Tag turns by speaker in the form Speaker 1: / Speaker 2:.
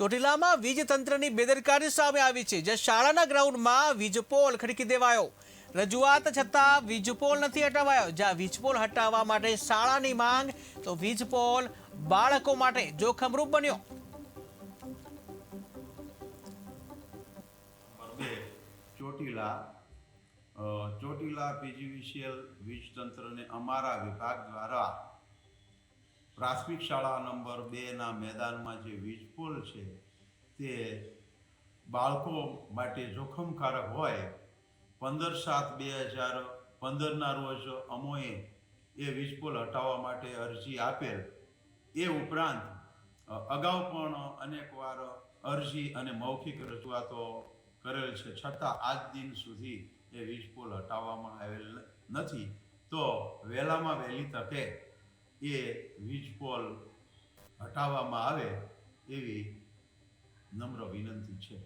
Speaker 1: ચોટીલામાં વીજ તંત્રની બેદરકારી સામે આવી છે જે શાળાના ગ્રાઉન્ડમાં વીજપોલ ખડકી દેવાયો. રજૂઆત છતાં વીજપોલ નથી હટાવાયો. જ્યાં વીજપોલ હટાવવા માટે શાળાની માંગ, તો વીજપોલ બાળકો માટે જોખમરૂપ બન્યો.
Speaker 2: ચોટીલા ચોટીલા પીજીવીસીએલ વીજ તંત્રને અમારા વિભાગ દ્વારા પ્રાથમિક શાળા નંબર બેના મેદાનમાં જે વીજ પુલ છે, તે બાળકો માટે જોખમકારક હોય. પંદર સાત બે હજાર પંદરના રોજ અમોએ એ વીજ પુલ હટાવવા માટે અરજી આપેલ. એ ઉપરાંત અગાઉ પણ અનેકવાર અરજી અને મૌખિક રજૂઆતો કરેલ છે. છતાં આજ દિન સુધી એ વીજ પુલ હટાવવામાં આવેલ નથી. તો વહેલામાં વહેલી તકે એ વીજ પોલ હટાવવામાં આવે એવી નમ્ર વિનંતી છે.